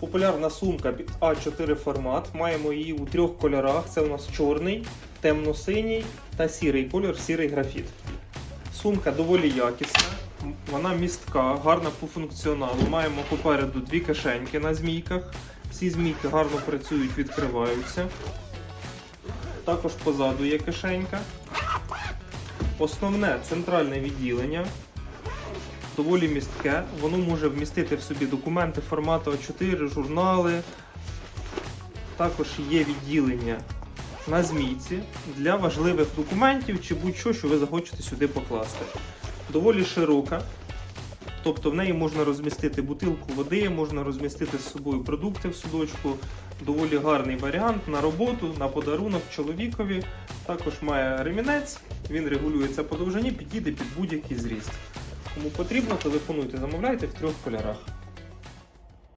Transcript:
Популярна сумка під А4 формат. Маємо її у трьох кольорах. Це у нас чорний, темно-синій та сірий кольор, сірий графіт. Сумка доволі якісна, вона містка, гарна по функціоналу. Маємо попереду дві кишеньки на змійках. Всі змійки гарно працюють, відкриваються. Також позаду є кишенька. Основне центральне відділення. Доволі містке. Воно може вмістити в собі документи формату А4, журнали. Також є відділення на змійці для важливих документів чи будь-що, що ви захочете сюди покласти. Доволі широка. Тобто в неї можна розмістити бутилку води, можна розмістити з собою продукти в судочку. Доволі гарний варіант на роботу, на подарунок чоловікові. Також має ремінець, він регулюється по довжині, підійде під будь-який зріст. Кому потрібно, телефонуйте, замовляйте в трьох кольорах.